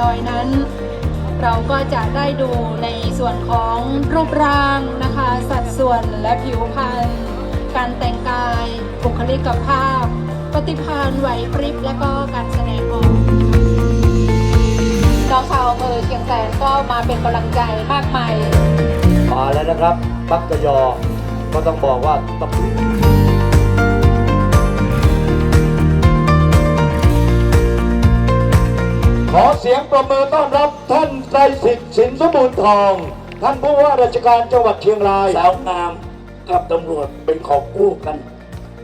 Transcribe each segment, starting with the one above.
ดอยนั้น เราก็จะได้ดูในส่วนของรูปร่างนะคะ สัดส่วนและผิวพรรณการแต่งกายบุคลิกภาพ ปฏิภาณไหวพริบและก็การแสดงออกน้องชาวอำเภอเชียงแสนก็มาเป็นกำลังใจมากมายมาแล้วนะครับปักกะยอก็ต้องบอกว่าต้อง ขอเสียงประมือต้อนรับท่านไตรสิทธิ์สินสมบูรณ์ทอง ท่านผู้ว่าราชการจังหวัดเชียงราย สาวงามกับตำรวจเป็นของคู่กัน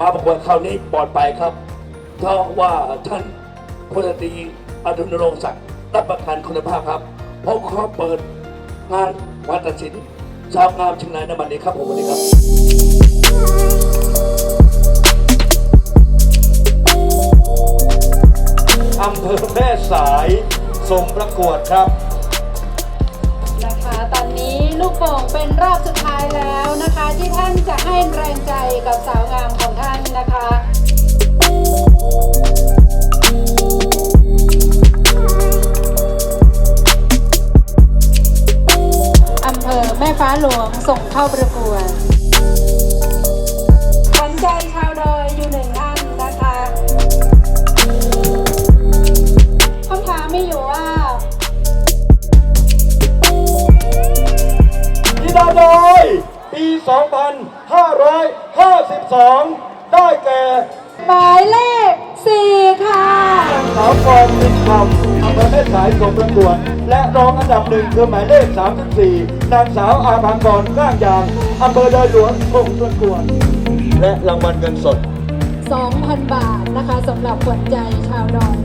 มาประกวดคราวนี้ปลอดภัยครับเพราะว่าท่านพลตรีอดุลรงศักดิ์รับประกันคุณภาพครับเพราะเขาเปิดงานวันตัดสินสาวงามเชียงรายในวันนี้ครับผมวันนี้ครับ ส่งประกวดครับ นะคะ ตอนนี้ลูกโป่งเป็นรอบสุดท้ายแล้วนะคะ ที่ท่านจะให้แรงใจกับสาวงามของท่านนะคะอำเภอแม่ฟ้าหลวงส่งเข้าประกวด 2552ได้แก่หมายเลขสี่ค่ะสาวกรมิตรคำอำเภอแม่สายส่งประกวดและรองอันดับหนึ่งคือหมายเลข34นางสาวอาภากรก้างยางอำเภอดอยหลวงส่งประกวดและรางวัลเงินสด 2,000 บาทนะคะสำหรับขวัญใจชาวดอย